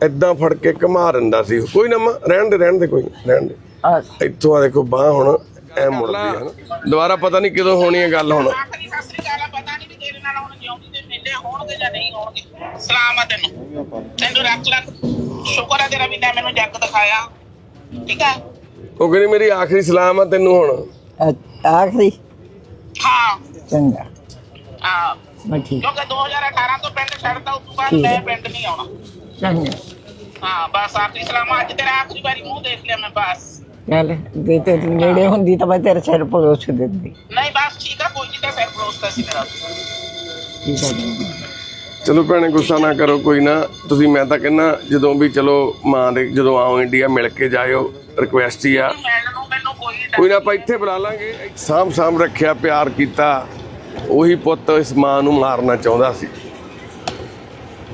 ਐਦਾਂ ਫੜ ਕੇ ਘੁਮਾ ਦਿੰਦਾ ਸੀ। ਕੋਈ ਨਾ ਮਾਂ ਰਹਿਣ ਦੇ ਰਹਿਣ ਦੇ ਕੋਈ ਨੀ, ਰਹਿਣ ਦੇ। ਆ ਇੱਥੋਂ ਆ ਦੇਖੋ ਬਾਹ ਹੁਣ ਐ ਮੁੜਦੀ ਹੈ ਨਾ। ਦੁਬਾਰਾ ਪਤਾ ਨਹੀਂ ਕਦੋਂ ਹੋਣੀ ਹੈ ਗੱਲ ਹੁਣ। ਆਖਰੀ ਸਤਿ ਸ੍ਰੀ ਅਕਾਲ ਆ, ਪਤਾ ਨਹੀਂ ਵੀ ਤੇਰੇ ਨਾਲ ਹੁਣ ਜਿਉਂਦੀ ਦੇ ਮੇਲੇ ਹੋਣਗੇ ਜਾਂ ਨਹੀਂ ਹੋਣਗੇ ਸਲਾਮ ਆ ਤੈਨੂੰ ਤੈਨੂੰ ਰੱਖ ਲੱਖ ਸ਼ੁਕਰ ਆ ਤੇਰਾ ਵੀ ਤੈਂ ਮੈਨੂੰ ਜੱਗ ਦਿਖਾਇਆ ਠੀਕ ਹੈ ਉਹ ਕਹਿੰਦੀ ਮੇਰੀ ਆਖਰੀ ਸਲਾਮ ਆ ਤੈਨੂੰ ਹੁਣ। ਆਖਰੀ? ਹਾਂ। ਚੰਗਾ। ਹਾਂ। ਮੈਂ ਠੀਕ। ਕਿਉਂਕਿ 2018 ਤੋਂ ਪਿੰਡ ਛੱਡਦਾ ਉਸ ਤੋਂ ਬਾਅਦ ਮੈਂ ਪਿੰਡ ਨਹੀਂ ਆਉਣਾ। ਹਾਂ ਬਸ ਆਖਰੀ ਸਲਾਮ ਆ, ਅੱਜ ਤੇਰਾ ਆਖਰੀ ਵਾਰੀ ਮੂੰਹ ਦੇਖ ਲਿਆ ਮੈਂ ਬਸ ਚੱਲ ਜੇ ਤੇ ਨੇੜੇ ਹੁੰਦੀ ਤਾਂ ਮੈਂ ਤੇਰੇ ਸਿਰ ਪਰੋਸ ਦਿੰਦੀ ਨਹੀਂ ਬਸ ਠੀਕ ਆ ਕੋਈ ਨਹੀਂ ਤਾਂ ਸਿਰ ਪਲੋਸਤਾ ਸੀ ਮੇਰਾ ਠੀਕ ਹੈ ਜੀ ਚਲੋ ਭੈਣੇ ਗੁੱਸਾ ਨਾ ਕਰੋ ਕੋਈ ਨਾ। ਤੁਸੀਂ ਮੈਂ ਤਾਂ ਕਹਿੰਦਾ ਜਦੋਂ ਵੀ ਚਲੋ ਮਾਂ ਦੇ ਜਦੋਂ ਆਓ ਇੰਡੀਆ ਮਿਲ ਕੇ ਜਾਇਓ ਰਿਕੁਐਸਟ ਹੀ ਆ। ਮਿਲਣ ਨੂੰ ਮੈਨੂੰ ਕੋਈ ਡਰ ਕੋਈ ਨਾ ਆਪਾਂ ਇੱਥੇ ਬੁਲਾ ਲਾਂਗੇ। ਸਾਮ ਸਾਮ ਰੱਖਿਆ ਪਿਆਰ ਕੀਤਾ। ਉਹੀ ਪੁੱਤ ਇਸ ਮਾਂ ਨੂੰ ਮਾਰਨਾ ਚਾਹੁੰਦਾ ਸੀ।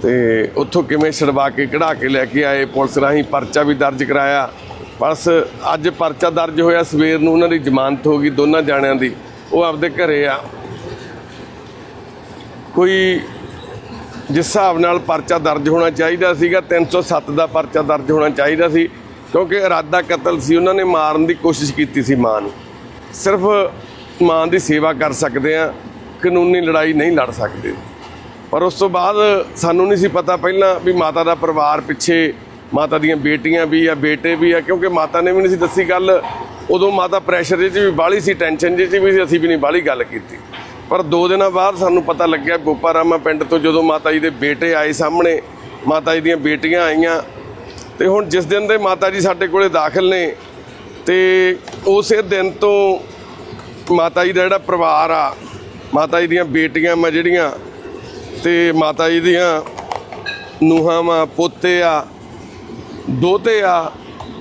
ਤੇ ਉੱਥੋਂ ਕਿਵੇਂ ਛਡਵਾ ਕੇ, ਕਢਾ ਕੇ ਲੈ ਕੇ ਆਏ, ਪੁਲਿਸ ਰਾਹੀਂ ਪਰਚਾ ਵੀ ਦਰਜ ਕਰਾਇਆ। ਬਸ ਅੱਜ ਪਰਚਾ ਦਰਜ ਹੋਇਆ, ਸਵੇਰ ਨੂੰ ਉਹਨਾਂ ਦੀ ਜ਼ਮਾਨਤ ਹੋ ਗਈ ਦੋਨਾਂ ਜਾਣਿਆਂ ਦੀ। ਉਹ ਆਪਦੇ ਘਰੇ ਆ। ਕੋਈ ਜਿਸ ਹਿਸਾਬ ਨਾਲ ਪਰਚਾ ਦਰਜ ਹੋਣਾ ਚਾਹੀਦਾ ਸੀਗਾ 307 ਦਾ ਪਰਚਾ ਦਰਜ ਹੋਣਾ ਚਾਹੀਦਾ ਸੀ, ਕਿਉਂਕਿ ਇਰਾਦਾ ਕਤਲ ਸੀ, ਉਹਨਾਂ ਨੇ ਮਾਰਨ ਦੀ ਕੋਸ਼ਿਸ਼ ਕੀਤੀ ਸੀ ਮਾਂ ਨੂੰ। ਸਿਰਫ ਮਾਂ ਦੀ ਸੇਵਾ ਕਰ ਸਕਦੇ ਆ, ਕਾਨੂੰਨੀ ਲੜਾਈ ਨਹੀਂ ਲੜ ਸਕਦੇ। ਪਰ ਉਸ ਤੋਂ ਬਾਅਦ ਸਾਨੂੰ ਨਹੀਂ ਸੀ ਪਤਾ ਪਹਿਲਾਂ ਵੀ ਮਾਤਾ ਦਾ ਪਰਿਵਾਰ ਪਿੱਛੇ, ਮਾਤਾ ਦੀਆਂ ਬੇਟੀਆਂ ਵੀ ਆ, ਬੇਟੇ ਵੀ ਆ, ਕਿਉਂਕਿ ਮਾਤਾ ਨੇ ਵੀ ਨਹੀਂ ਸੀ ਦੱਸੀ ਗੱਲ। ਉਦੋਂ ਮਾਤਾ ਪ੍ਰੈਸ਼ਰ ਜਿਹੀ 'ਚ ਵੀ ਬਾਹਲੀ ਸੀ ਟੈਨਸ਼ਨ ਜਿਹੀ 'ਚ ਵੀ ਸੀ ਅਸੀਂ ਵੀ ਨਹੀਂ ਬਾਹਲੀ ਗੱਲ ਕੀਤੀ। ਪਰ ਦੋ ਦਿਨਾਂ ਬਾਅਦ ਸਾਨੂੰ ਪਤਾ ਲੱਗਿਆ ਗੋਪਾਰਾਮਾ ਪਿੰਡ ਤੋਂ ਜਦੋਂ ਮਾਤਾ ਜੀ ਦੇ ਬੇਟੇ ਆਏ ਸਾਹਮਣੇ, ਮਾਤਾ ਜੀ ਦੀਆਂ ਬੇਟੀਆਂ ਆਈਆਂ। ਤੇ ਹੁਣ ਜਿਸ ਦਿਨ ਦੇ ਮਾਤਾ ਜੀ ਸਾਡੇ ਕੋਲੇ ਦਾਖਲ ਨੇ, ਤੇ ਉਸੇ ਦਿਨ ਤੋਂ ਮਾਤਾ ਜੀ ਦਾ ਜਿਹੜਾ ਪਰਿਵਾਰ ਆ, ਮਾਤਾ ਜੀ ਦੀਆਂ ਬੇਟੀਆਂ ਮੈਂ ਜਿਹੜੀਆਂ ਤੇ ਮਾਤਾ ਜੀ ਦੀਆਂ ਨੂੰਹਾਂ ਵਾ ਪੋਤੇ ਆ ਦੋਤੇ ਆ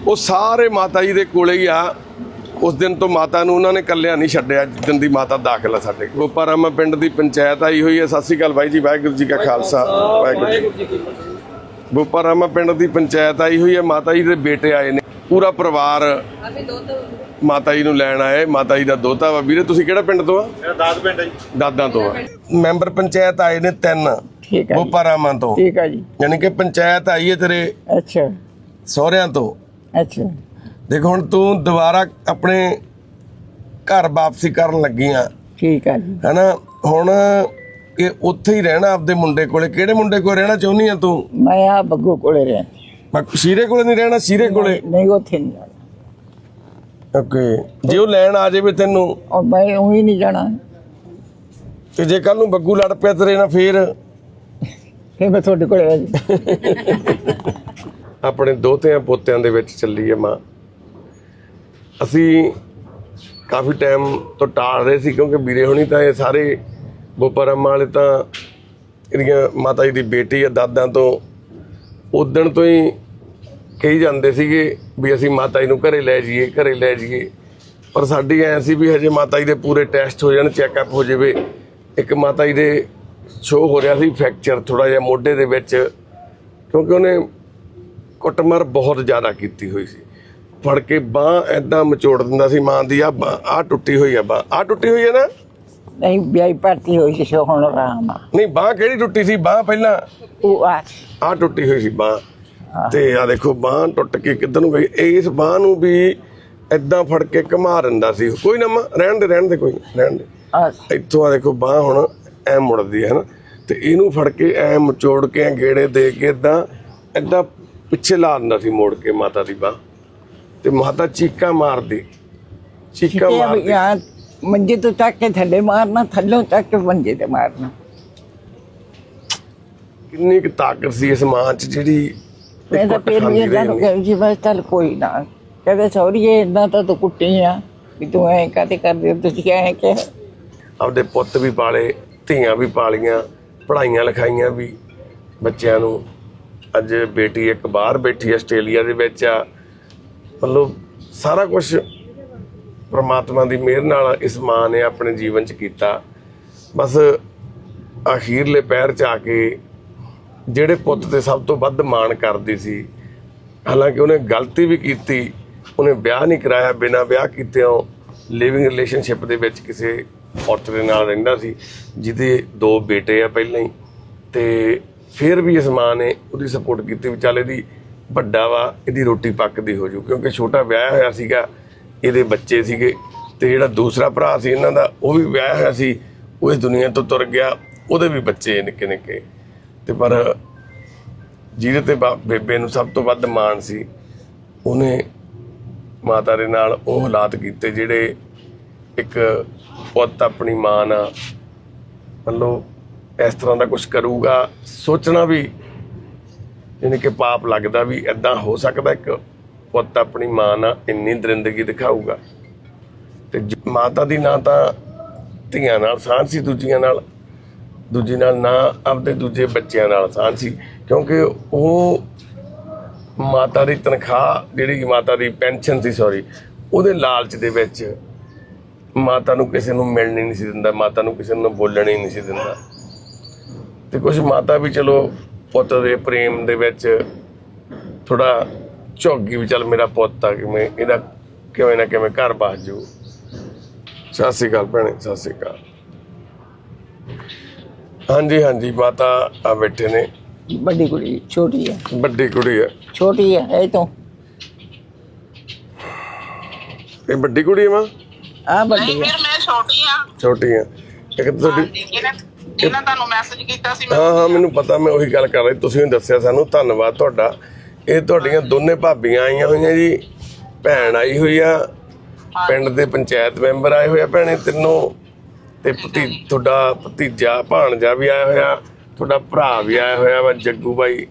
ਉਹ ਸਾਰੇ ਮਾਤਾ ਜੀ ਦੇ ਕੋਲੇ ਹੀ ਆ। ਉਸ ਦਿਨ ਤੋਂ ਮਾਤਾ ਨੂੰ ਉਹਨਾਂ ਨੇ ਕੱਲਿਆ ਨਹੀਂ ਛੱਡਿਆ ਜਿਸ ਦਿਨ ਦੀ ਮਾਤਾ ਦਾਖਲ ਆ ਸਾਡੇ ਕੋਲ। ਗੋਪਾਰਾਮਾ ਪਿੰਡ ਦੀ ਪੰਚਾਇਤ ਆਈ ਹੋਈ ਹੈ ਸਤਿ ਸ਼੍ਰੀ ਅਕਾਲ ਬਾਈ ਜੀ ਵਾਹਿਗੁਰੂ ਜੀ ਕਾ ਖਾਲਸਾ ਵਾਹਿਗੁਰੂ ਜੀ। ਗੋਪਾਰਾਮਾ ਪਿੰਡ ਦੀ ਪੰਚਾਇਤ ਆਈ ਹੋਈ ਹੈ ਮਾਤਾ ਜੀ ਦੇ ਬੇਟੇ ਆਏ ਨੇ। ਪੂਰਾ ਪਰਿਵਾਰ ਮਾਤਾ ਜੀ ਨੂੰ ਲੈਣ ਆਏ ਮਾਤਾ ਜੀ ਦਾ ਦੋਤਾ ਵਾ। ਵੀਰੇ ਤੁਸੀਂ ਕਿਹੜਾ ਪਿੰਡ ਤੋਂ ਆ? ਮੇਰਾ ਦਾਦ ਪਿੰਡ ਹੈ ਜੀ। ਦਾਦਾਂ ਤੋਂ ਆ। ਮੈਂਬਰ ਪੰਚਾਇਤ ਆਏ ਨੇ ਤਿੰਨ ਠੀਕ ਹੈ ਜੀ। ਗੋਪਾਰਾਮਾ ਤੋਂ। ਠੀਕ ਹੈ ਜੀ। ਯਾਨੀ ਕਿ ਪੰਚਾਇਤ ਆਈ ਹੈ ਤੇਰੇ ਅੱਛਾ। ਸਹੁਰਿਆਂ ਤੋਂ। ਅੱਛਾ। ਦੇਖ ਹੁਣ ਤੂੰ ਦੁਬਾਰਾ ਆਪਣੇ ਘਰ ਵਾਪਸੀ ਕਰਨ ਲੱਗੀ ਆ ਠੀਕ ਹੈ ਜੀ। ਹੈਨਾ? ਹੁਣ ਇਹ ਉੱਥੇ ਹੀ ਰਹਿਣਾ ਆਪਦੇ ਮੁੰਡੇ ਕੋਲੇ। ਕਿਹੜੇ ਮੁੰਡੇ ਕੋਲ ਰਹਿਣਾ ਚਾਹੁੰਦੀ ਆ ਤੂੰ? ਮੈਂ ਆ ਬੱਗੂ ਕੋਲੇ ਰਹਿ ਮੈਂ ਸ਼ੀਰੇ ਕੋਲੇ ਨਹੀਂ ਰਹਿਣਾ ਸ਼ੀਰੇ ਕੋਲੇ। ਨਹੀਂ ਉੱਥੇ ਨਹੀਂ ਜਾਣਾ। ਓਕੇ ਜੇ ਉਹ ਲੈਣ ਆ ਜਾਵੇ ਤੈਨੂੰ। ਔਰ ਮੈਂ ਉਹੀ ਨਹੀਂ ਜਾਣਾ। ਤੇ ਜੇ ਕੱਲ ਨੂੰ ਬੱਗੂ ਲੜ ਪਿਆ ਤੇਰੇ ਨਾਲ ਫੇਰ? ਫਿਰ ਮੈਂ ਤੁਹਾਡੇ ਕੋਲੇ ਰਹਿ ਜਾਊਂ। ਆਪਣੇ ਦੋਤਿਆਂ ਪੋਤਿਆਂ ਦੇ ਵਿੱਚ ਚੱਲੀ ਹੈ ਮਾਂ। ਅਸੀਂ ਕਾਫੀ ਟਾਈਮ ਤੋਂ ਟਾਲ ਰਹੇ ਸੀ ਕਿਉਂਕਿ ਵੀਰੇ ਹੁਣੀ ਤਾਂ ਇਹ ਸਾਰੇ ਬੋਪਰਮ ਵਾਲੇ ਤਾਂ ਇਹਦੀਆਂ ਮਾਤਾ ਜੀ ਦੀ ਬੇਟੀ ਆ ਦਾਦਾਂ ਤੋਂ ਉਦਣ ਤੋਂ ਹੀ ਕਹੀ ਜਾਂਦੇ ਸੀਗੇ ਵੀ ਅਸੀਂ ਮਾਤਾ ਜੀ ਨੂੰ ਘਰੇ ਲੈ ਜਾਈਏ, ਘਰੇ ਲੈ ਜਾਈਏ। ਪਰ ਸਾਡੀ ਐ ਸੀ ਵੀ ਹਜੇ ਮਾਤਾ ਜੀ ਦੇ ਪੂਰੇ ਟੈਸਟ ਹੋ ਜਾਣ ਚੈੱਕਅਪ ਹੋ ਜਾਵੇ। ਇੱਕ ਮਾਤਾ ਜੀ ਦੇ ਸ਼ੋਅ ਹੋ ਰਿਹਾ ਸੀ ਫ੍ਰੈਕਚਰ ਥੋੜਾ ਜਿਹਾ ਮੋਢੇ ਦੇ ਵਿੱਚ, ਕਿਉਂਕਿ ਉਹਨੇ ਕੁੱਟਮਾਰ ਬਹੁਤ ਜ਼ਿਆਦਾ ਕੀਤੀ ਹੋਈ ਸੀ। ਫੜ ਕੇ ਬਾਹ ਐਦਾਂ ਮਚੋੜ ਦਿੰਦਾ ਸੀ ਮਾਂ ਦੀ ਆ ਆ ਟੁੱਟੀ ਹੋਈ ਆ ਬਾਹ ਆ ਟੁੱਟੀ ਹੋਈ ਹੈ ਨਾ। ਨਹੀਂ ਵਿਆਹੀ ਭਰਤੀ ਹੋਈ ਸੀ ਸੋ ਹੁਣ ਆਰਾਮ ਆ। ਨਹੀਂ ਬਾਹ ਕਿਹੜੀ ਟੁੱਟੀ ਸੀ? ਬਾਹ ਪਹਿਲਾਂ? ਉਹ ਆ ਆ ਟੁੱਟੀ ਹੋਈ ਸੀ ਬਾਹ। ਤੇ ਆ ਦੇਖੋ ਬਾਹ ਟੁੱਟ ਕੇ ਕਿੱਧਰ ਨੂੰ ਗਈ? ਇਸ ਬਾਹ ਨੂੰ ਵੀ ਐਦਾਂ ਫੜ ਕੇ ਘੁਮਾ ਦਿੰਦਾ ਸੀ। ਕੋਈ ਨਾ ਮਾਂ ਰਹਿਣ ਦੇ ਰਹਿਣ ਦੇ ਕੋਈ ਨੀ, ਰਹਿਣ ਦੇ। ਇੱਥੋਂ ਆ ਦੇਖੋ ਬਾਹ ਹੁਣ ਐ ਮੁੜਦੀ ਹੈ ਨਾ ਤੇ ਇਹਨੂੰ ਫੜ ਕੇ ਐ ਮਚੋੜ ਕੇ ਐਂ ਗੇੜੇ ਦੇ ਕੇ ਇਦਾਂ ਇਦਾਂ ਪਿੱਛੇ ਲਾ ਦਿੰਦਾ ਸੀ ਮੋੜ ਕੇ ਮਾਤਾ ਦੀ ਬਾਹ। ਤੇ ਮਾਤਾ ਚੀਕਾਂ ਮਾਰਦੀ। ਚੀਕਾਂ ਮਾਰਦੀ। ਯਾਰ ਮੰਜੇ ਤੋਂ ਚੱਕ ਕੇ ਥੱਲੇ ਮਾਰਨਾ ਥੱਲੋਂ ਚੱਕ ਕੇ ਮੰਜੇ ਤੇ ਮਾਰਨਾ। ਕਿੰਨੀ ਕੁ ਤਾਕਤ ਸੀ ਇਸ ਮਾਂ 'ਚ ਜਿਹੜੀ ਮੈਂ ਤਾਂ ਕੁੱਟ ਫਿਰ ਖਾਂਦੀ ਵੀ ਇਹਨਾਂ ਰਹੀ ਨੂੰ ਨੇ। ਕਿਹਾ ਜੀ ਬਸ ਚੱਲ ਕੋਈ ਨਾ। ਕਹਿੰਦੇ ਸੌਰੀਏ ਇਦਾਂ ਤਾਂ ਤੂੰ ਕੁੱਟੀ ਆ ਵੀ ਤੂੰ ਐ ਕਾਤੇ ਕਰਦੇ ਹੋ? ਤੁਸੀਂ ਐ ਕਿ ਆਪਦੇ ਪੁੱਤ ਵੀ ਪਾਲੇ ਧੀਆਂ ਵੀ ਪਾਲੀਆਂ ਪੜ੍ਹਾਈਆਂ ਲਿਖਾਈਆਂ ਵੀ ਬੱਚਿਆਂ ਨੂੰ। ਅੱਜ ਬੇਟੀ ਇੱਕ ਬਾਹਰ ਬੈਠੀ ਆਸਟ੍ਰੇਲੀਆ ਦੇ ਵਿੱਚ ਆ। ਮਤਲਬ ਸਾਰਾ ਕੁਝ ਪ੍ਰਮਾਤਮਾ ਦੀ ਮਿਹਰ ਨਾਲ ਇਸ ਮਾਂ ਨੇ ਆਪਣੇ ਜੀਵਨ 'ਚ ਕੀਤਾ। ਬਸ ਅਖੀਰਲੇ ਪੈਰ 'ਚ ਆ ਕੇ ਜਿਹੜੇ ਪੁੱਤ ਤੇ ਸਭ ਤੋਂ ਵੱਧ ਮਾਣ ਕਰਦੀ ਸੀ, ਹਾਲਾਂਕਿ ਉਹਨੇ ਗਲਤੀ ਵੀ ਕੀਤੀ, ਉਹਨੇ ਵਿਆਹ ਨਹੀਂ ਕਰਾਇਆ, ਬਿਨਾਂ ਵਿਆਹ ਕੀਤੇ ਉਹ ਲਿਵਿੰਗ ਰਿਲੇਸ਼ਨਸ਼ਿਪ ਦੇ ਵਿੱਚ ਕਿਸੇ ਔਰਤ ਦੇ ਨਾਲ ਰਹਿੰਦਾ ਸੀ, ਜਿਹਦੇ ਦੋ ਬੇਟੇ ਆ ਪਹਿਲਾਂ ਹੀ। ਤੇ ਫਿਰ ਵੀ ਇਸ ਮਾਂ ਨੇ ਉਹਦੀ ਸਪੋਰਟ ਕੀਤੀ, ਵੀ ਚੱਲ ਇਹਦੀ ਵੱਡਾ ਵਾ, ਇਹਦੀ ਰੋਟੀ ਪੱਕਦੀ ਹੋ ਜੂ, ਕਿਉਂਕਿ ਛੋਟਾ ਵਿਆਹ ਹੋਇਆ ਸੀਗਾ ਇਹਦੇ ਬੱਚੇ ਸੀਗੇ ਤੇ ਜਿਹੜਾ ਦੂਸਰਾ ਭਰਾ ਸੀ ਇਹਨਾਂ ਦਾ, ਉਹ ਵੀ ਵਿਆਹ ਹੋਇਆ ਸੀ, ਉਹ ਇਸ ਦੁਨੀਆ ਤੋਂ ਤੁਰ ਗਿਆ, ਉਹਦੇ ਵੀ ਬੱਚੇ ਨਿੱਕੇ ਨਿੱਕੇ। ਤੇ ਪਰ ਜਿਹਦੇ ਤੇ ਬਾ- ਬੇਬੇ ਨੂੰ ਸਭ ਤੋਂ ਵੱਧ ਮਾਣ ਸੀ। ਉਹਨੇ ਮਾਤਾ ਦੇ ਨਾਲ ਉਹ ਹਾਲਾਤ ਕੀਤੇ ਜਿਹੜੇ ਇੱਕ ਪੁੱਤ ਆਪਣੀ ਮਾਂ ਨਾਲ ਮਤਲਬ ਇਸ ਤਰ੍ਹਾਂ ਦਾ ਕੁਝ ਕਰੂਗਾ, ਸੋਚਣਾ ਵੀ ਯਾਨੀ ਕਿ ਪਾਪ ਲੱਗਦਾ ਵੀ ਐਦਾਂ ਹੋ ਸਕਦਾ ਇੱਕ ਪੁੱਤ ਆਪਣੀ ਮਾਂ ਨਾਲ ਇੰਨੀ ਦਰਿੰਦਗੀ ਦਿਖਾਊਗਾ। ਤੇ ਮਾਤਾ ਦੀ ਨਾ ਤਾਂ ਧੀਆਂ ਨਾਲ ਸਾਂਝ ਸੀ ਦੂਜੀਆਂ ਨਾਲ, ਦੂਜੀ ਨਾਲ ਨਾ ਆਪਦੇ ਦੂਜੇ ਬੱਚਿਆਂ ਨਾਲ ਸਾਂਝ ਸੀ। ਕਿਉਂਕਿ ਉਹ ਮਾਤਾ ਦੀ ਤਨਖਾਹ, ਜਿਹੜੀ ਮਾਤਾ ਦੀ ਪੈਨਸ਼ਨ ਸੀ, ਸੌਰੀ, ਉਹਦੇ ਲਾਲਚ ਦੇ ਵਿੱਚ ਮਾਤਾ ਨੂੰ ਕਿਸੇ ਨੂੰ ਮਿਲਣ ਨਹੀਂ ਸੀ ਦਿੰਦਾ, ਮਾਤਾ ਨੂੰ ਕਿਸੇ ਨੂੰ ਬੋਲਣ ਹੀ ਨਹੀਂ ਸੀ ਦਿੰਦਾ। ਤੇ ਕੁਝ ਮਾਤਾ ਵੀ ਚਲੋ ਪੁੱਤ ਦੇ ਪ੍ਰੇਮ ਦੇ ਵਿੱਚ ਥੋੜਾ ਝੋਗੀ ਵੀ ਚੱਲ ਮੇਰਾ ਪੁੱਤ ਆ ਕਿਵੇਂ ਇਹਦਾ ਕਿਵੇਂ ਨਾ ਕਿਵੇਂ ਘਰ ਬਸ ਜੂ ਸਤਿ ਸ਼੍ਰੀ ਅਕਾਲ ਭੈਣੇ ਸਤਿ ਸ਼੍ਰੀ ਅਕਾਲ। ਹਾਂਜੀ ਹਾਂਜੀ ਮਾਤਾ ਆ ਬੈਠੇ ਨੇ। ਵੱਡੀ ਕੁੜੀ ਛੋਟੀ ਹੈ ਵੱਡੀ ਕੁੜੀ ਹੈ ਛੋਟੀ ਹੈ ਇਹ ਤੋਂ। ਇਹ ਵੱਡੀ ਕੁੜੀ ਹੈ ਮਾਂ? ਆ ਵੱਡੀ ਹੈ ਫਿਰ ਮੈਂ ਛੋਟੀ ਆ। ਛੋਟੀ ਹੈ ਇੱਕ ਤੁਹਾਡੀ ਇਹਨਾਂ ਤੁਹਾਨੂੰ ਮੈਸੇਜ ਕੀਤਾ ਸੀ ਮੈਂ ਹਾਂ ਹਾਂ ਮੈਨੂੰ ਪਤਾ ਮੈਂ ਉਹੀ ਗੱਲ ਕਰ ਰਹੀ। ਤੁਸੀਂ ਦੱਸਿਆ ਸਾਨੂੰ ਧੰਨਵਾਦ ਤੁਹਾਡਾ। ਇਹ ਤੁਹਾਡੀਆਂ ਦੋਨੇ ਭਾਬੀਆਂ ਆਈਆਂ ਹੋਈਆਂ ਜੀ ਭੈਣ ਆਈ ਹੋਈ ਆ ਪਿੰਡ ਦੇ ਪੰਚਾਇਤ ਮੈਂਬਰ ਆਏ ਹੋਏ ਆ ਭੈਣੇ ਤਿੰਨੋਂ। ਤੇ ਭਤੀ ਤੁਹਾਡਾ ਭਤੀਜਾ ਭਾਣਜਾ ਵੀ ਆਇਆ ਹੋਇਆ ਤੁਹਾਡਾ ਭਰਾ ਵੀ ਆਇਆ ਹੋਇਆ ਵਾ ਜੱਗੂ ਬਾਈ।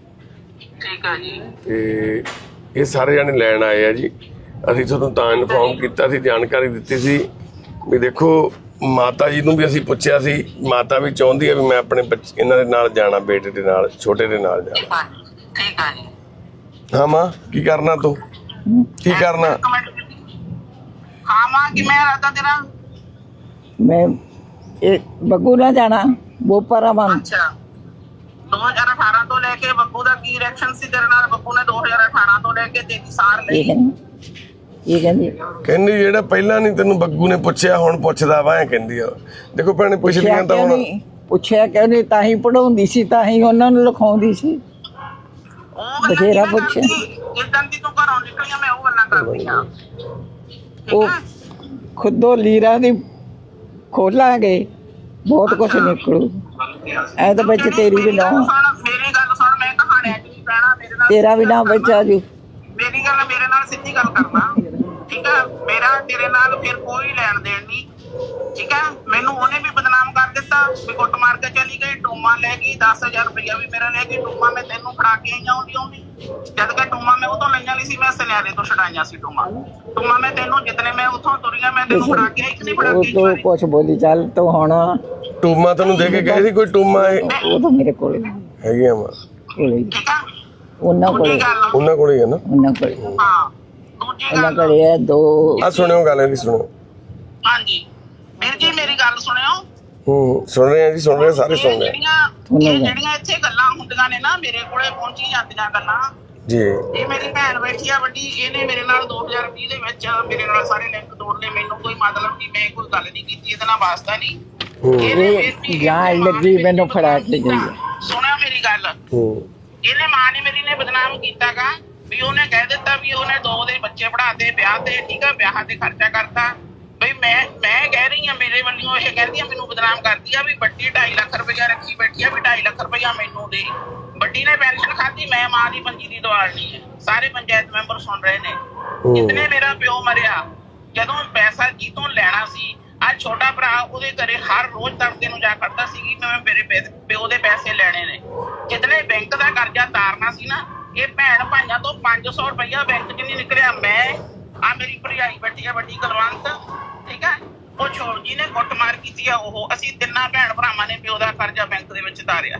ਠੀਕ ਆ ਜੀ। ਤੇ ਇਹ ਸਾਰੇ ਜਣੇ ਲੈਣ ਆਏ ਆ ਜੀ। ਅਸੀਂ ਤੁਹਾਨੂੰ ਤਾਂ ਇਨਫੋਰਮ ਕੀਤਾ ਸੀ ਜਾਣਕਾਰੀ ਦਿੱਤੀ ਸੀ ਵੀ ਦੇਖੋ ਮਾਤਾ ਜੀ ਨੂੰ ਵੀ ਅਸੀਂ ਪੁੱਛਿਆ ਸੀ ਮਾਤਾ ਵੀ ਚਾਹੁੰਦੀ ਹੈ ਵੀ ਮੈਂ ਆਪਣੇ ਬੱਚੇ ਇਹਨਾਂ ਦੇ ਨਾਲ ਜਾਣਾ ਬੇਟੇ ਦੇ ਨਾਲ ਛੋਟੇ ਦੇ ਨਾਲ ਜਾਣਾ। ਆ ਠੀਕ ਆ ਜੀ। ਹਾਂ ਮਾਂ ਕੀ ਕਰਨਾ ਤੂੰ? ਕੀ ਕਰਨਾ? ਹਾਂ ਮਾਂ ਕਿ ਮੈਂ ਰਾਤਾ ਤੇਰਾ? ਮੈਂ ਇਹ ਬੱਗੂ ਨਾ ਜਾਣਾ ਬੋਪਰਾ ਮਨ ਅੱਛਾ। 2018 ਤੋਂ ਲੈ ਕੇ ਬੱਬੂ ਦਾ ਕੀ ਰਿਐਕਸ਼ਨ ਸੀ ਤੇਰੇ ਨਾਲ? ਬੱਬੂ ਨੇ 2018 ਤੋਂ ਲੈ ਕੇ ਤੇਰੀ ਸਾਰ ਲਈ। ਇਹ ਕਹਿੰਦੀ ਕਹਿੰਦੀ ਜਿਹੜਾ ਪਹਿਲਾਂ ਨਹੀਂ ਤੈਨੂੰ ਬੱਗੂ ਨੇ ਪੁੱਛਿਆ ਹੁਣ ਪੁੱਛਦਾ ਵਾ ਐ ਕਹਿੰਦੀ ਆ। ਦੇਖੋ ਭੈਣੇ ਪਿਛਲੀਆਂ ਤਾਂ ਹੁਣ ਨਹੀਂ? ਪੁੱਛਿਆ ਕਿਉਂ ਨਹੀਂ? ਤਾਂ ਹੀ ਪੜਾਉਂਦੀ ਸੀ ਤਾਂ ਹੀ ਉਹਨਾਂ ਨੂੰ ਲਿਖਾਉਂਦੀ ਸੀ। ਉਹ ਬਥੇਰਾ। ਕਰਦੀ? ਜਿੱਦਣ ਦੀ ਤੂੰ ਘਰੋਂ ਨਿਕਲੀ ਆ ਮੈਂ ਉਹ ਗੱਲਾਂ ਕਰਦੀ ਆ। ਉਹ ਖੁਦੋਂ ਲੀਰਾਂ ਦੀ ਖੋਲਾਂਗੇ ਬਹੁਤ ਕੁਝ ਨਿਕਲੂ। ਐ ਤਾਂ ਬੱਚੇ ਤੇਰੀ ਵੀ ਨਾ ਮੇਰੀ ਗੱਲ ਸੁਣ, ਮੈਂ ਕਹਾਣੀਆਂ ਚ ਨਹੀਂ ਪੈਣਾ ਮੇਰੇ ਨਾਲ ਤੇਰਾ ਵੀ ਨਾ ਬੱਚਾ ਜੂ ਮੇਰੀ ਗੱਲ ਮੇਰੇ ਨਾਲ ਸਿੱਧੀ ਗੱਲ ਕਰਨਾ। ਠੀਕ ਹੈ ਮੇਰਾ ਤੇਰੇ ਨਾਲ ਫਿਰ ਕੋਈ ਲੈਣ ਦੇਣ ਨਹੀਂ। ਠੀਕ ਹੈ? ਮੈਨੂੰ ਉਹਨੇ ਵੀ ਬਦਨਾਮ ਕਰ ਦਿੱਤਾ ਵੀ ਕੁੱਟ ਮਾਰ ਕੇ ਚਲੀ ਗਈ ਟੂਮਾ ਲੈ ਗਈ 10000 ਰੁਪਇਆ ਵੀ ਮੇਰਾ ਲੈ ਗਈ ਟੂਮਾ ਮੈਂ ਤੈਨੂੰ ਫੜਾ ਕੇ ਆਈ ਆਉਂਦੀ ਆਉਂਦੀ ਜਦ ਕਿ ਟੂਮਾ ਮੈਂ ਉਹ ਤੋਂ ਲਈਆਂ ਨਹੀਂ ਸੀ ਮੈਂ ਸੁਨਿਆਰੇ ਤੋਂ ਛਡਾਈਆਂ ਸੀ ਟੂਮਾ। ਟੂਮਾ ਮੈਂ ਤੈਨੂੰ ਜਿਤਨੇ ਮੈਂ ਉੱਥੋਂ ਤੁਰੀਆਂ ਮੈਂ ਤੈਨੂੰ ਫੜਾ ਕੇ ਆਈ ਕਿ ਨਹੀਂ ਫੜਾ ਕੇ ਆਈ ਤੋਂ? ਕੁਝ ਬੋਲੀ ਚੱਲ ਤੂੰ ਹੁਣ। ਟੂਮਾ ਤੈਨੂੰ ਦੇ ਕੇ ਸੀ ਕੋਈ ਟੂਮਾ ਇਹ? ਉਹ ਤਾਂ ਮੇਰੇ ਕੋਲ ਹੈਗੀਆਂ ਮਾਂ। ਕੋਲੇ ਠੀਕ ਹੈ ਉਹਨਾਂ ਕੋਲੇ। ਉਹਨਾਂ ਕੋਲ ਹੀ ਹੈ ਨਾ? ਉਹਨਾਂ ਕੋਲੇ। ਹਾਂ ਦੂਜੀ ਉਹਨਾਂ ਗੱਲ। ਕੋਲੇ ਹੈ ਦੋ। ਆ ਸੁਣਿਓ ਗੱਲ ਇਹਦੀ ਸੁਣੋ ਹਾਂਜੀ। ਵੀਰ ਜੀ ਮੇਰੀ ਗੱਲ ਸੁਣਿਓ। ਹੂੰ ਸੁਣ ਰਹੇ ਆ ਜੀ ਸੁਣ ਰਹੇ ਆ, ਸਾਰੇ ਇਹ ਸੁਣ ਰਹੇ ਆ। ਜਿਹੜੀਆਂ ਇਹ। ਜਿਹੜੀਆਂ ਇੱਥੇ ਗੱਲਾਂ ਹੁੰਦੀਆਂ ਨੇ ਨਾ ਮੇਰੇ ਕੋਲੇ ਪਹੁੰਚੀ ਜਾਂਦੀਆਂ ਗੱਲਾਂ। ਜੀ। ਇਹ ਮੇਰੀ ਭੈਣ ਬੈਠੀ ਆ ਵੱਡੀ ਇਹਨੇ ਮੇਰੇ ਨਾਲ 2020 ਦੇ ਵਿੱਚ ਮੇਰੇ ਨਾਲ ਸਾਰੇ ਲਿੰਕ ਤੋੜ ਲਏ ਮੈਨੂੰ ਕੋਈ ਮਤਲਬ ਨਹੀਂ ਮੈਂ ਕੋਈ ਗੱਲ ਨਹੀਂ ਕੀਤੀ ਇਹਦੇ ਨਾਲ ਵਾਸਤਾ ਨਹੀਂ। ਹੂੰ। ਇਹਨੇ ਇਹ ਫਿਰ ਵੀ ਜਾਣ ਮਾਂ ਨੇ ਲੱਗੀ ਮੇਰੀ ਮੈਨੂੰ ਫੜਾ ਕੇ ਬਦਨਾਮ ਗਈ ਕੀਤਾ। ਸੁਣਿਓ ਮੇਰੀ ਗੱਲ। ਹੂੰ। ਇਹਨੇ ਮਾਂ ਨੇ ਮੇਰੀ ਨੇ ਬਦਨਾਮ ਕੀਤਾਗਾ ਵੀ ਉਹਨੇ ਕਹਿ ਦਿੱਤਾ ਵੀ ਉਹਨੇ ਦੋ ਦੇ ਬੱਚੇ ਪੜਾਤੇ ਵਿਆਹ ਤੇ ਠੀਕ ਆ ਵਿਆਹਾਂ ਤੇ ਖਰਚਾ ਕਰਤਾ। ਬਈ ਮੈਂ ਮੈਂ ਕਹਿ ਰਹੀ ਆ ਮੇਰੇ ਵੱਲੋਂ ਇਹ ਕਹਿੰਦੀ ਆ ਮੈਨੂੰ ਬਦਨਾਮ ਕਰਦੀ ਆ ਵੀ ਵੱਡੀ 2.5 ਲੱਖ ਰੁਪਇਆ ਰੱਖੀ ਬੈਠੀ ਆ ਵੀ 2.5 ਲੱਖ ਰੁਪਇਆ ਮੈਨੂੰ ਦੇ। ਵੱਡੀ ਨੇ ਪੈਨਸ਼ਨ ਖਾਧੀ ਮੈਂ ਮਾਂ ਦੀ ਪੰਜੀ ਦੀ ਦਵਾਲਣੀ ਹੈ। ਸਾਰੇ ਪੰਚਾਇਤ ਮੈਂਬਰ ਸੁਣ ਰਹੇ ਨੇ। ਹੂੰ। ਜਿਤਨੇ ਮੇਰਾ ਪਿਓ ਮਰਿਆ ਜਦੋਂ ਪੈਸਾ ਜੀਤੋਂ ਲੈਣਾ ਸੀ ਅੱਜ ਛੋਟਾ ਭਰਾ ਉਹਦੇ ਘਰੇ ਹਰ ਰੋਜ਼ ਤੜਕੇ ਨੂੰ ਜਾ ਕਰਦਾ ਸੀ ਕਿ ਮੈਂ ਮੇਰੇ ਪਿਓ ਦੇ ਪੈਸੇ ਲੈਣੇ ਨੇ। ਜਿਤਨੇ ਬੈਂਕ ਦਾ ਕਰਜ਼ਾ ਤਾਰਨਾ ਸੀ ਨਾ ਇਹ ਭੈਣ ਭਾਈਆਂ ਤੋਂ 500 ਰੁਪਇਆ ਬੈਂਕ 'ਚ ਨਹੀਂ ਨਿਕਲਿਆ। ਮੈਂ ਆ ਮੇਰੀ ਭਰਜਾਈ ਬੈਠੀ ਆ ਵੱਡੀ ਕਲਵੰਤ। ਠੀਕ ਹੈ? ਉਹ ਛੋੜ ਜੀ ਨੇ ਕੁੱਟਮਾਰ ਕੀਤੀ ਆ ਉਹ। ਅਸੀਂ ਤਿੰਨਾਂ ਭੈਣ ਭਰਾਵਾਂ ਨੇ ਪਿਓ ਦਾ ਕਰਜ਼ਾ ਬੈਂਕ ਦੇ ਵਿੱਚ ਤਾਰਿਆ।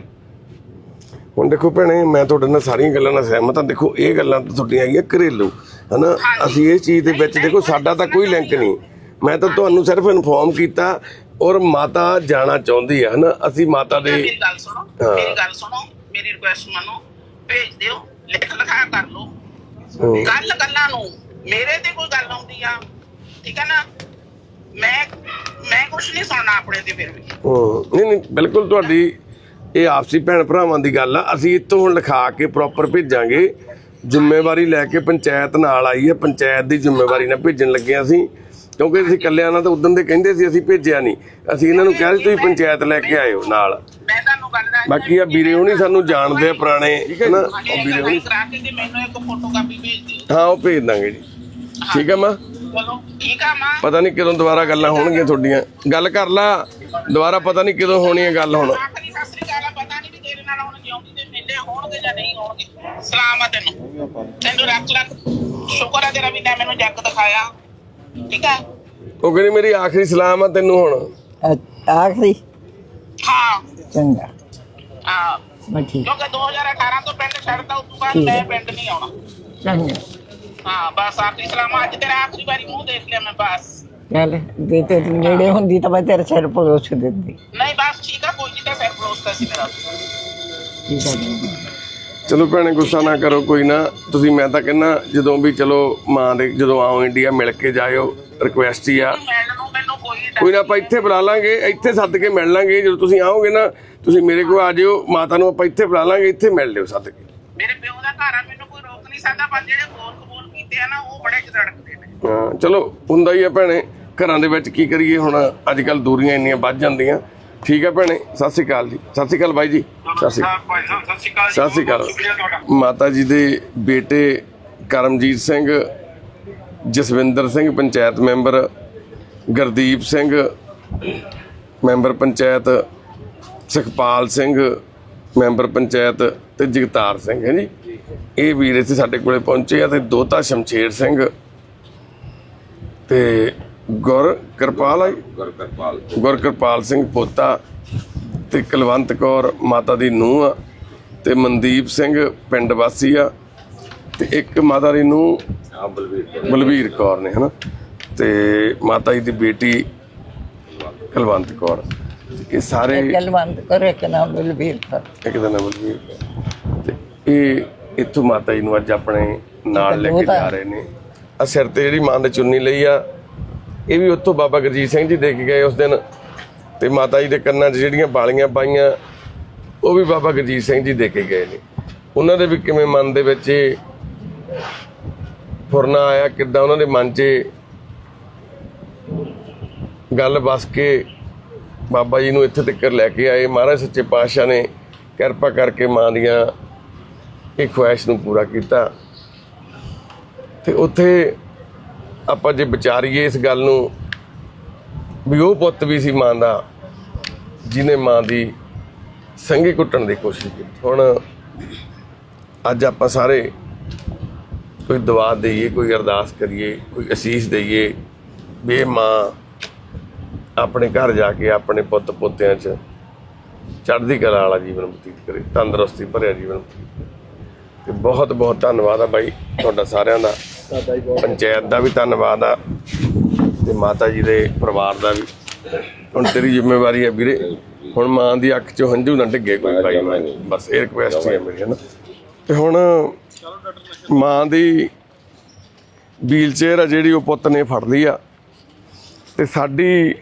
ਹੁਣ ਦੇਖੋ ਭੈਣੇ ਮੈਂ ਤੁਹਾਡੇ ਨਾਲ ਸਾਰੀਆਂ ਗੱਲਾਂ ਨਾਲ ਸਹਿਮਤ ਹਾਂ। ਦੇਖੋ ਇਹ ਗੱਲਾਂ ਤਾਂ ਤੁਹਾਡੀਆਂ ਆਈਆਂ ਘਰੇਲੂ ਹਨਾ। ਅਸੀਂ ਇਹ ਚੀਜ਼ ਦੇ ਵਿੱਚ ਦੇਖੋ ਸਾਡਾ ਤਾਂ ਕੋਈ ਲਿੰਕ ਨਹੀਂ ਮੈਂ ਤਾਂ ਤੁਹਾਨੂੰ ਸਿਰਫ ਇਨਫੋਰਮ ਕੀਤਾ ਔਰ ਮਾਤਾ ਜਾਣਾ ਚਾਹੁੰਦੀ ਹੈ ਹਨਾ? ਅਸੀਂ ਮਾਤਾ ਦੇ ਮੇਰੀ ਗੱਲ ਸੁਣੋ। ਮੇਰੀ ਗੱਲ ਸੁਣੋ ਮੇਰੀ ਰਿਕੁਐਸਟ ਮੰਨੋ। ਭੇਜ ਦਿਓ ਲਿਖ ਲਿਖਾ ਕਰ ਲਓ। ਗੱਲ ਗੱਲਾਂ ਨੂੰ ਮੇਰੇ ਤੇ ਕੋਈ ਗੱਲ ਆਉਂਦੀ ਆ ਠੀਕ ਹੈ ਨਾ? ਮੈਂ ਮੈਂ ਕੁਝ ਨਹੀਂ ਸੁਣਨਾ ਆਪਣੇ ਤੇ ਫਿਰ ਵੀ। ਹੂੰ। ਨਹੀਂ ਨਹੀਂ ਬਿਲਕੁਲ ਤੁਹਾਡੀ ਇਹ ਆਪਸੀ ਭੈਣ ਭਰਾਵਾਂ ਦੀ ਗੱਲ ਆ। ਅਸੀਂ ਇੱਥੋਂ ਹੁਣ ਲਿਖਾ ਕੇ ਪ੍ਰੋਪਰ ਭੇਜਾਂਗੇ। ਜ਼ਿੰਮੇਵਾਰੀ ਲੈ ਕੇ ਪੰਚਾਇਤ ਨਾਲ ਆਈ ਹੈ। ਪੰਚਾਇਤ ਦੀ ਜ਼ਿੰਮੇਵਾਰੀ ਨਾਲ ਭੇਜਣ ਲੱਗੇ ਹਾਂ ਅਸੀਂ। ਕਿਉਂਕਿ ਅਸੀਂ ਇਕੱਲਿਆਂ ਨਾਲ ਤਾਂ ਉਦੋਂ ਦੇ ਕਹਿੰਦੇ ਸੀ ਅਸੀਂ ਭੇਜਿਆ ਨਹੀਂ। ਅਸੀਂ ਇਹਨਾਂ ਨੂੰ ਕਿਹਾ ਸੀ ਤੁਸੀਂ ਪੰਚਾਇਤ ਲੈ ਕੇ ਆਇਓ ਨਾਲ। ਮੈਂ ਤੁਹਾਨੂੰ ਗੱਲ ਦੱਸਦਾ ਬਾਕੀ ਆ ਵੀਰੇ ਹੁਣੀ ਸਾਨੂੰ ਜਾਣਦੇ ਆ ਪੁਰਾਣੇ ਠੀਕ ਹੈ ਨਾ ਉਹ ਵੀਰੇ ਹੁਣੀ। ਕਰਾ ਕੇ ਤੇ ਮੈਨੂੰ ਇੱਕ ਫੋਟੋਕਾਪੀ ਭੇਜ ਦਿਓ। ਹਾਂ ਉਹ ਭੇਜ ਦਾਂਗੇ ਜੀ। ਠੀਕ ਹੈ ਮਾਂ। ਠੀਕ ਆ ਮਾਂ ਪਤਾ ਨਹੀਂ ਕਦੋਂ ਦੁਬਾਰਾ ਗੱਲਾਂ ਹੋਣਗੀਆਂ ਤੁਹਾਡੀਆਂ। ਗੱਲ ਕਰ ਲਾ ਦੁਬਾਰਾ ਪਤਾ ਨਹੀਂ ਕਦੋਂ ਹੋਣੀ ਹੈ ਗੱਲ ਹੁਣ। ਆਖਰੀ ਸਤਿ ਸ੍ਰੀ ਅਕਾਲ ਆ, ਪਤਾ ਨਹੀਂ ਵੀ ਤੇਰੇ ਨਾਲ ਹੁਣ ਜਿਉਂਦੀ ਦੇ ਮੇਲੇ ਹੋਣਗੇ ਜਾਂ ਨਹੀਂ ਹੋਣਗੇ ਸਲਾਮ ਆ ਤੈਨੂੰ ਤੈਨੂੰ ਰੱਖ ਰੱਖ ਸ਼ੁਕਰ ਆ ਤੇਰਾ ਵੀ ਤੈਂ ਮੈਨੂੰ ਜੱਗ ਦਿਖਾਇਆ ਠੀਕ ਆ ਉਹ ਕਹਿੰਦੀ ਮੇਰੀ ਆਖਰੀ ਸਲਾਮ ਆ ਤੈਨੂੰ ਹੁਣ। ਅ- ਆਖਰੀ? ਹਾਂ। ਚੰਗਾ। ਹਾਂ। ਮੈਂ ਠੀਕ। ਕਿਉਂਕਿ 2018 ਤੋਂ ਪਿੰਡ ਛੱਡਦਾ ਉਸ ਤੋਂ ਬਾਅਦ ਮੈਂ ਪਿੰਡ ਨਹੀਂ ਆਉਣਾ। ਚੰਗਾ। ਹਾਂ ਬਸ ਆਖਰੀ ਸਲਾਮ ਅੱਜ ਤੇਰਾ ਆਖਰੀ ਵਾਰੀ ਮੂੰਹ ਦੇਖ ਲਿਆ ਮੈਂ ਬਸ। ਚੱਲ ਜੇ ਤੇ ਨੇੜੇ ਹੁੰਦੀ ਤਾਂ ਮੈਂ ਤੇਰੇ ਸਿਰ ਪਰੋਸ ਦਿੰਦੀ। ਨਹੀਂ ਬਸ ਠੀਕ ਆ ਕੋਈ ਨਹੀਂ ਤਾਂ ਸਿਰ ਪਰੋਸਦਾ ਸੀ ਮੇਰਾ ਠੀਕ ਹੈ ਜੀ। ਚਲੋ ਭੈਣੇ ਗੁੱਸਾ ਨਾ ਕਰੋ ਕੋਈ ਨਾ। ਤੁਸੀਂ ਮੈਂ ਤਾਂ ਕਹਿੰਦਾ ਜਦੋਂ ਵੀ ਚਲੋ ਮਾਂ ਦੇ ਜਦੋਂ ਆਓ ਇੰਡੀਆ ਮਿਲ ਕੇ ਜਾਇਓ ਰਿਕੁਐਸਟ ਹੀ ਆ। ਮਿਲਣ ਨੂੰ ਮੈਨੂੰ ਕੋਈ ਡਰ ਕੋਈ ਨਾ ਆਪਾਂ ਇੱਥੇ ਬੁਲਾ ਲਾਂਗੇ ਇੱਥੇ ਸੱਦ ਕੇ ਮਿਲ ਲਾਂਗੇ। ਜਦੋਂ ਤੁਸੀਂ ਆਓਗੇ ਨਾ ਤੁਸੀਂ ਮੇਰੇ ਕੋਲ ਆ ਜਿਓ ਮਾਤਾ ਨੂੰ ਆਪਾਂ ਇੱਥੇ ਬੁਲਾ ਲਾਂਗੇ ਇੱਥੇ ਮਿਲ ਲਿਓ ਸੱਦ ਕੇ। ਮੇਰੇ ਪਿਓ ਦਾ ਘਰ ਆ ਮੈਨੂੰ ਕੋਈ ਰੋਕ ਨਹੀਂ ਸਕਦਾ ਪਰ ਜਿਹੜੇ ਬੋਲ ਕਬੂਲ ਕੀਤੇ ਆ ਨਾ ਉਹ ਬੜੇ ਜੜਕਦੇ ਨੇ। ਹਾਂ ਚਲੋ ਹੁੰਦਾ ਹੀ ਆ ਭੈਣੇ। ਘਰਾਂ ਦੇ ਵਿੱਚ ਕੀ ਕਰੀਏ ਹੁਣ? ਅੱਜ ਕੱਲ ਦੂਰੀਆਂ ਇੰਨੀਆਂ ਵੱਧ ਜਾਂਦੀਆਂ। ਠੀਕ ਹੈ ਭੈਣੇ ਸਤਿ ਸ਼੍ਰੀ ਅਕਾਲ ਜੀ। ਸਤਿ ਸ਼੍ਰੀ ਅਕਾਲ ਬਾਈ ਜੀ। ਸਤਿ ਸ਼੍ਰੀ ਅਕਾਲ ਭਾਈ ਸਾਹਿਬ ਸਤਿ ਸ਼੍ਰੀ ਅਕਾਲ ਸਤਿ ਸ਼੍ਰੀ ਅਕਾਲ। ਮਾਤਾ ਜੀ ਦੇ ਬੇਟੇ Karamjit Singh Jaswinder Singh panchayat member Gurdeep Singh member panchayat Sukhpal Singh member panchayat ਤੇ ਜਗਤਾਰ ਸਿੰਘ ਹੈ ਜੀ? ਇਹ ਵੀਰ ਇੱਥੇ ਸਾਡੇ ਕੋਲੇ ਪਹੁੰਚੇ ਆ ਤੇ ਦੋਤਾ ਸ਼ਮਸ਼ੇਰ ਸਿੰਘ ਤੇ ਗੁਰ ਕਿਰਪਾਲ ਆ ਜੀ? ਗੁਰ ਕਿਰਪਾਲ। ਸਿੰਘ ਪੋਤਾ ਤੇ ਕੁਲਵੰਤ ਕੌਰ ਮਾਤਾ ਦੀ ਨੂੰਹ ਆ ਤੇ ਮਨਦੀਪ ਸਿੰਘ ਪਿੰਡ ਵਾਸੀ ਆ ਤੇ ਇੱਕ ਮਾਤਾ ਦੀ ਨੂੰਹ ਬਲਵੀਰ ਕੌਰ। ਨੇ ਹਨਾ? ਤੇ ਮਾਤਾ ਜੀ ਦੀ ਬੇਟੀ ਕੁਲਵੰਤ ਕੌਰ ਇਹ ਸਾਰੇ ਜਲਵੰਤ ਕਰੋ ਇੱਕ ਨਾਮ ਬਲਬੀਰ ਕਰ। ਇੱਕ ਦਿਨ ਬਲਵੀਰ ਕੌਰ। ਤੇ ਇਹ ਇੱਥੋਂ ਮਾਤਾ ਜੀ ਨੂੰ ਅੱਜ ਆਪਣੇ ਨਾਲ ਲੈ ਕੇ ਜਾ ਰਹੇ ਨੇ। ਆ ਸਿਰ ਤੇ ਜਿਹੜੀ ਮਾਂ ਨੇ ਚੁੰਨੀ ਲਈ ਆ ਇਹ ਵੀ ਉੱਥੋਂ ਬਾਬਾ ਗੁਰਜੀਤ ਸਿੰਘ ਜੀ ਦੇ ਕੇ ਗਏ ਉਸ ਦਿਨ। ਤੇ ਮਾਤਾ ਜੀ ਦੇ ਕੰਨਾਂ 'ਚ ਜਿਹੜੀਆਂ ਬਾਲੀਆਂ ਪਾਈਆਂ ਉਹ ਵੀ ਬਾਬਾ ਗੁਰਜੀਤ ਸਿੰਘ ਜੀ ਦੇ ਕੇ ਗਏ ਨੇ। ਉਹਨਾਂ ਦੇ ਵੀ ਕਿਵੇਂ ਮਨ ਦੇ ਵਿੱਚ ਫੁਰਨਾ ਆਇਆ ਕਿੱਦਾਂ ਉਹਨਾਂ ਦੇ ਮਨ 'ਚ ਗੱਲ ਬਸ ਕੇ ਬਾਬਾ ਜੀ ਨੂੰ ਇੱਥੇ ਤੱਕ ਲੈ ਕੇ ਆਏ। ਮਹਾਰਾਜ ਸੱਚੇ ਪਾਤਸ਼ਾਹ ਨੇ ਕਿਰਪਾ ਕਰਕੇ ਮਾਂ ਦੀਆਂ ਇਹ ਖੁਆਇਸ਼ ਨੂੰ ਪੂਰਾ ਕੀਤਾ ਤੇ ਉੱਥੇ ਆਪਾਂ ਜੇ ਵਿਚਾਰੀਏ ਇਸ ਗੱਲ ਨੂੰ, ਵੀ ਉਹ ਪੁੱਤ ਵੀ ਸੀ ਮਾਂ ਦਾ, ਜਿਹਨੇ ਮਾਂ ਦੀ ਸੰਗੀ ਕੁੱਟਣ ਦੀ ਕੋਸ਼ਿਸ਼ ਕੀਤੀ ਹੁਣ ਅੱਜ ਆਪਾਂ ਸਾਰੇ ਕੋਈ ਦੁਆ ਦਈਏ, ਕੋਈ ਅਰਦਾਸ ਕਰੀਏ, ਕੋਈ ਅਸੀਸ ਦਈਏ ਵੀ ਮਾਂ ਆਪਣੇ ਘਰ ਜਾ ਕੇ ਆਪਣੇ ਪੁੱਤ ਪੋਤਿਆਂ 'ਚ ਚੜ੍ਹਦੀ ਕਲਾ ਵਾਲਾ ਜੀਵਨ ਬਤੀਤ ਕਰੇ, ਤੰਦਰੁਸਤੀ, ਭਰਿਆ ਜੀਵਨ ਬਤੀਤ ਕਰੇ। ਤੇ ਬਹੁਤ ਬਹੁਤ ਧੰਨਵਾਦ ਆ ਬਾਈ ਤੁਹਾਡਾ ਸਾਰਿਆਂ ਦਾ। ਪੰਚਾਇਤ ਦਾ ਵੀ ਧੰਨਵਾਦ ਆ ਤੇ ਮਾਤਾ ਜੀ ਦੇ ਪਰਿਵਾਰ ਦਾ ਵੀ। ਹੁਣ ਤੇਰੀ ਜ਼ਿੰਮੇਵਾਰੀ ਹੈ ਵੀਰੇ। ਹੁਣ ਮਾਂ ਦੀ ਅੱਖ 'ਚੋਂ ਹੰਝੂ ਨਾ ਡਿੱਗੇ ਕੋਈ ਭਾਈ ਮੈਂ। ਬਸ ਇਹ ਰਿਕੁਐਸਟ ਹੈ ਮੇਰੀ ਨਾ ਤੇ ਹੁਣ ਮਾਂ ਦੀ ਵੀਲ ਚੇਅਰ ਆ ਜਿਹੜੀ ਉਹ ਪੁੱਤ ਨੇ ਫੜ ਲਈ ਆ। ਤੇ ਸਾਡੀ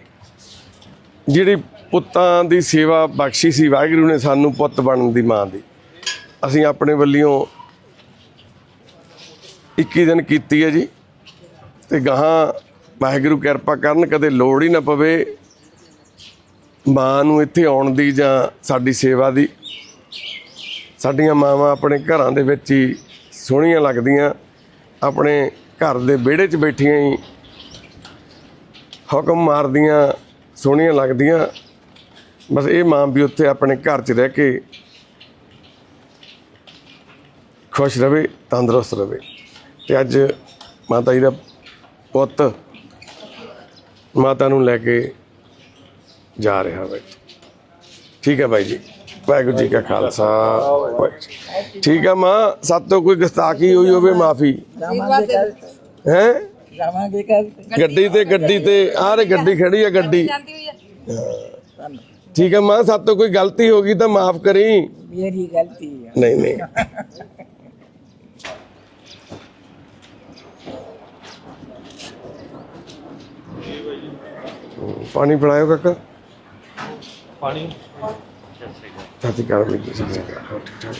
ਜਿਹੜੀ ਪੁੱਤਾਂ ਦੀ ਸੇਵਾ ਬਖਸ਼ੀ ਸੀ ਵਾਹਿਗੁਰੂ ਨੇ ਸਾਨੂੰ ਪੁੱਤ ਬਣਨ ਦੀ ਮਾਂ ਦੀ। ਅਸੀਂ ਆਪਣੇ ਵੱਲੋਂ 21 ਦਿਨ ਕੀਤੀ ਹੈ ਜੀ ਤੇ ਗਾਹਾਂ ਵਾਹਿਗੁਰੂ ਕਿਰਪਾ ਕਰਨ, ਕਦੇ ਲੋੜ ਹੀ ਨਾ ਪਵੇ ਮਾਂ ਨੂੰ ਇੱਥੇ ਆਉਣ ਦੀ ਜਾਂ ਸਾਡੀ ਸੇਵਾ ਦੀ। ਸਾਡੀਆਂ ਮਾਵਾਂ ਆਪਣੇ ਘਰਾਂ ਦੇ ਵਿੱਚ ਹੀ ਸੋਹਣੀਆਂ ਲੱਗਦੀਆਂ, ਆਪਣੇ ਘਰ ਦੇ ਵਿਹੜੇ 'ਚ ਬੈਠੀਆਂ ਹੀ ਹੁਕਮ ਮਾਰਦੀਆਂ, ਸੋਹਣੀਆਂ ਲੱਗਦੀਆਂ। ਬਸ ਇਹ ਮਾਂ ਵੀ ਉੱਥੇ ਆਪਣੇ ਘਰ 'ਚ ਰਹਿ ਕੇ ਖੁਸ਼ ਰਵੇ ਤੰਦਰੁਸਤ ਰਵੇ। ਤੇ ਅੱਜ ਮਾਤਾ ਜੀ ਦਾ ਪੁੱਤ ਮਾਤਾ ਨੂੰ ਲੈ ਕੇ ਜਾ ਰਿਹਾ ਵੇ। ਠੀਕ ਹੈ ਬਾਈ ਜੀ। ਵਾਹਿਗੁਰੂ ਜੀ ਕਾ ਖਾਲਸਾ। ਠੀਕ ਹੈ ਮਾਂ ਸਭ ਤੋਂ ਕੋਈ ਗੁਸਤਾਖੀ ਹੋਈ ਹੋਵੇ ਮਾਫੀ। ਹੈ? ਗੱਡੀ ਤੇ ਗੱਡੀ ਤੇ ਆਹ ਰੇ ਗੱਡੀ ਖੜੀ ਹੈ ਗੱਡੀ। ਠੀਕ ਹੈ ਮਾਂ ਸਭ ਤੋਂ ਕੋਈ ਗਲਤੀ ਹੋ ਗਈ ਤਾਂ ਮਾਫ ਕਰੀ। ਮੇਰੀ ਗਲਤੀ ਹੈ ਨਹੀਂ ਨਹੀਂ। ਪਾਣੀ ਪਿਲਾਇਓ ਕਾਕਾ। ਪਾਣੀ। ਸਤਿ ਸ਼੍ਰੀ ਅਕਾਲ। ਸਤਿ ਸ਼੍ਰੀ ਅਕਾਲ। ਠੀਕ ਠਾਕ।